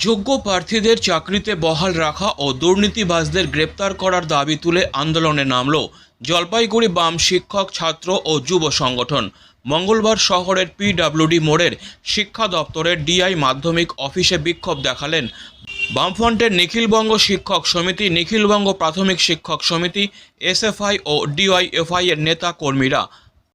যোগ্য প্রার্থীদের চাকরিতে বহাল রাখা ও দুর্নীতিবাজদের গ্রেপ্তার করার দাবি তুলে আন্দোলনে নামল জলপাইগুড়ি বাম শিক্ষক ছাত্র ও যুব সংগঠন। মঙ্গলবার শহরের পিডব্লিউডি মোড়ের শিক্ষা দপ্তরের ডিআই মাধ্যমিক অফিসে বিক্ষোভ দেখালেন বামফ্রন্টের নিখিলবঙ্গ শিক্ষক সমিতি, নিখিলবঙ্গ প্রাথমিক শিক্ষক সমিতি, এসএফআই ও ডিওয়াইএফআই এর নেতা কর্মীরা।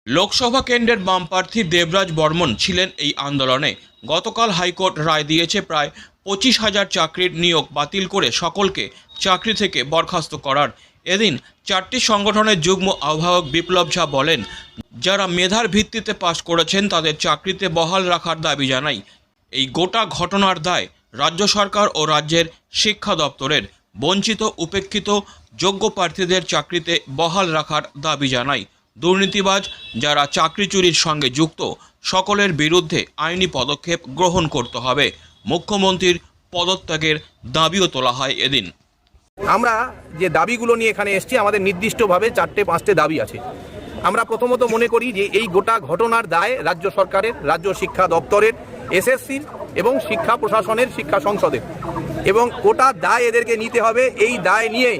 লোকসভা কেন্দ্রের বাম প্রার্থী দেবরাজ বর্মন ছিলেন এই আন্দোলনে। গতকাল হাইকোর্ট রায় দিয়েছে প্রায় পঁচিশ হাজার চাকরির নিয়োগ বাতিল করে সকলকে চাকরি থেকে বরখাস্ত করার। এদিন চারটি সংগঠনের যুগ্ম আহ্বায়ক বিপ্লব ঝা বলেন, যারা মেধার ভিত্তিতে পাশ করেছেন তাদের চাকরিতে বহাল রাখার দাবি জানাই। এই গোটা ঘটনার দায় রাজ্য সরকার ও রাজ্যের শিক্ষা দপ্তরের। বঞ্চিত, উপেক্ষিত, যোগ্য প্রার্থীদের চাকরিতে বহাল রাখার দাবি জানাই। দুর্নীতিবাজ যারা চাকরি চুরির সঙ্গে যুক্ত, সকলের বিরুদ্ধে আইনি পদক্ষেপ গ্রহণ করতে হবে। মুখ্যমন্ত্রীর পদত্যাগের দাবিও তোলা হয় এদিন। আমরা যে দাবিগুলো নিয়ে এখানে এসেছি, আমাদের নির্দিষ্টভাবে চারটে, পাঁচটে দাবি আছে। আমরা প্রথমত মনে করি যে এই গোটা ঘটনার দায় রাজ্য সরকারের, রাজ্য শিক্ষা দপ্তরের, এসএসসির এবং শিক্ষা প্রশাসনের, শিক্ষা সংসদের। এবং গোটা দায় এদেরকে নিতে হবে। এই দায় নিয়ে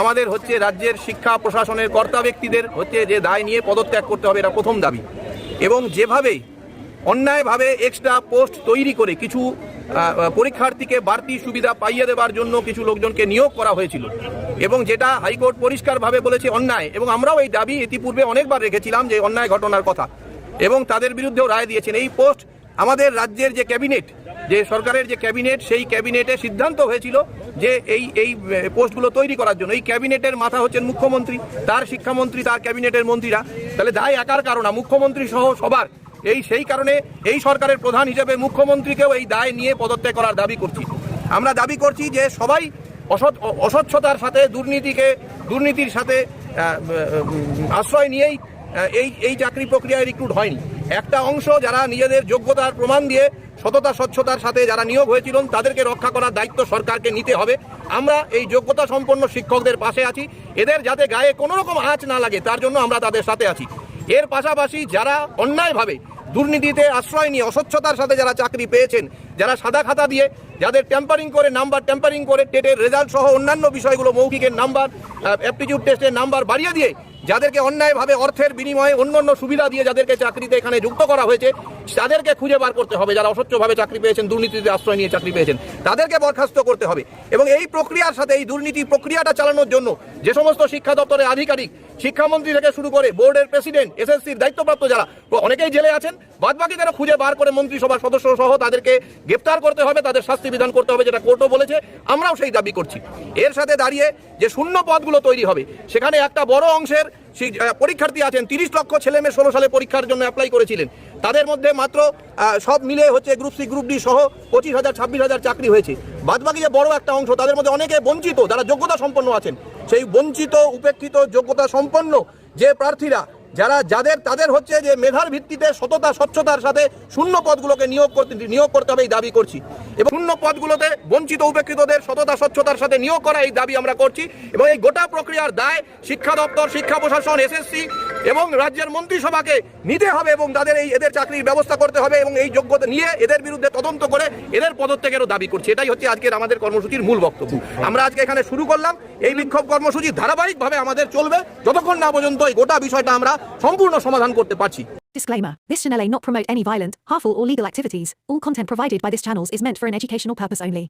আমাদের হচ্ছে রাজ্যের শিক্ষা প্রশাসনের কর্তা ব্যক্তিদের হচ্ছে যে দায় নিয়ে পদত্যাগ করতে হবে এটা প্রথম দাবি। এবং যেভাবে অন্যায়ভাবে এক্সট্রা পোস্ট তৈরি করে কিছু পরীক্ষার্থীকে বাড়তি সুবিধা পাইয়ে দেওয়ার জন্য কিছু লোকজনকে নিয়োগ করা হয়েছিল এবং যেটা হাইকোর্ট পরিষ্কারভাবে বলেছে অন্যায় এবং আমরাও এই দাবি ইতিপূর্বে অনেকবার রেখেছিলাম যে অন্যায় ঘটনার কথা এবং তাদের বিরুদ্ধেও রায় দিয়েছেন। এই পোস্ট আমাদের রাজ্যের যে ক্যাবিনেট, যে সরকারের যে ক্যাবিনেট, সেই ক্যাবিনেটে সিদ্ধান্ত হয়েছিল যে এই এই পোস্টগুলো তৈরি করার জন্য। এই ক্যাবিনেটের মাথা হচ্ছেন মুখ্যমন্ত্রী, তার শিক্ষামন্ত্রী, তার ক্যাবিনেটের মন্ত্রীরা। তাহলে দায় একার কারণ মুখ্যমন্ত্রী সহ সবার, এই, সেই কারণে এই সরকারের প্রধান হিসেবে মুখ্যমন্ত্রীকেও এই দায় নিয়ে পদত্যাগ করার দাবি করছি। আমরা দাবি করছি যে সবাই অসৎ অস্বচ্ছতার সাথে, দুর্নীতিকে, দুর্নীতির সাথে আশ্রয় নিয়েই এই এই চাকরি প্রক্রিয়ায় রিক্রুট হয়নি। একটা অংশ যারা নিজেদের যোগ্যতার প্রমাণ দিয়ে সততা, স্বচ্ছতার সাথে যারা নিয়োগ হয়েছিলেন, তাদেরকে রক্ষা করার দায়িত্ব সরকারকে নিতে হবে। আমরা এই যোগ্যতা সম্পন্ন শিক্ষকদের পাশে আছি। এদের যাতে গায়ে কোনো রকম আঁচ না লাগে, তার জন্য আমরা তাদের সাথে আছি। এর পাশাপাশি যারা অন্যায়ভাবে দুর্নীতিতে আশ্রয় নিয়ে, অস্বচ্ছতার সাথে যারা চাকরি পেয়েছেন, যারা সাদা খাতা দিয়ে যাদের টেম্পারিং করে নাম্বার টেম্পারিং করে টেটের রেজাল্ট সহ অন্যান্য বিষয়গুলো মৌখিকের নাম্বার অ্যাপটিটিউড টেস্টের নাম্বার বাড়িয়ে দিয়ে যাদেরকে অন্যায়ভাবে অর্থের বিনিময়ে অন্য অন্য সুবিধা দিয়ে যাদেরকে চাকরিতে এখানে যুক্ত করা হয়েছে, তাদেরকে খুঁজে বার করতে হবে। যারা অস্বচ্ছভাবে চাকরি পেয়েছেন, দুর্নীতিতে আশ্রয় নিয়ে চাকরি পেয়েছেন, তাদেরকে বরখাস্ত করতে হবে। এবং এই প্রক্রিয়ার সাথে, এই দুর্নীতি প্রক্রিয়াটা চালানোর জন্য যে সমস্ত শিক্ষা দপ্তরের আধিকারিক শিক্ষামন্ত্রী থেকে শুরু করে বোর্ডের প্রেসিডেন্ট, এসএসসির দায়িত্বপ্রাপ্ত যারা, অনেকেই জেলে আছেন, বাদবাকি যারা খুঁজে বার করে মন্ত্রিসভার সদস্য সহ তাদেরকে গ্রেপ্তার করতে হবে, তাদের শাস্তি বিধান করতে হবে, যেটা কোর্টও বলেছে, আমরাও সেই দাবি করছি। এর সাথে দাঁড়িয়ে যে শূন্য পদগুলো তৈরি হবে, সেখানে একটা বড় অংশের পরীক্ষার্থী আছেন, তিরিশ লক্ষ ছেলে মেয়ে ষোলো সালে পরীক্ষার জন্য অ্যাপ্লাই করেছিলেন। তাদের মধ্যে মাত্র সব মিলে হচ্ছে গ্রুপ সি গ্রুপ ডি সহ পঁচিশ হাজার, ছাব্বিশ হাজার চাকরি হয়েছে। বাদবাকি যে বড় একটা অংশ, তাদের মধ্যে অনেকে বঞ্চিত, যারা যোগ্যতা সম্পন্ন আছেন সেই বঞ্চিত, উপেক্ষিত, যোগ্যতা সম্পন্ন যে প্রার্থীরা, যারা যাদের, তাদের হচ্ছে যে মেধার ভিত্তিতে সততা, স্বচ্ছতার সাথে শূন্য পদগুলোকে নিয়োগ করতে নিয়োগ করতে হবে এই দাবি করছি। এবং শূন্য পদগুলোতে বঞ্চিত, উপেক্ষিতদের সততা, স্বচ্ছতার সাথে নিয়োগ করা এই দাবি আমরা করছি। এবং এই গোটা প্রক্রিয়ার দায় শিক্ষা দপ্তর, শিক্ষা প্রশাসন, এসএসসি এবং রাজ্যের মন্ত্রিসভাকে নিতে হবে এবং তাদের এই এদের চাকরির ব্যবস্থা করতে হবে এবং এই যোগ্যতা নিয়ে এদের বিরুদ্ধে তদন্ত করে এদের পদত্যাগেরও দাবি করছে। এটাই হচ্ছে আজকের আমাদের কর্মসূচির মূল বক্তব্য। আমরা আজকে এখানে শুরু করলাম। এই বিক্ষোভ কর্মসূচি ধারাবাহিকভাবে আমাদের চলবে। যতক্ষণ না পর্যন্ত এই গোটা বিষয়টা আমরা সম্পূর্ণ সমাধান করতে পারছি। Disclaimer This channel may not promote any violent, harmful, or legal activities. All content provided by this channel is meant for an educational purpose only.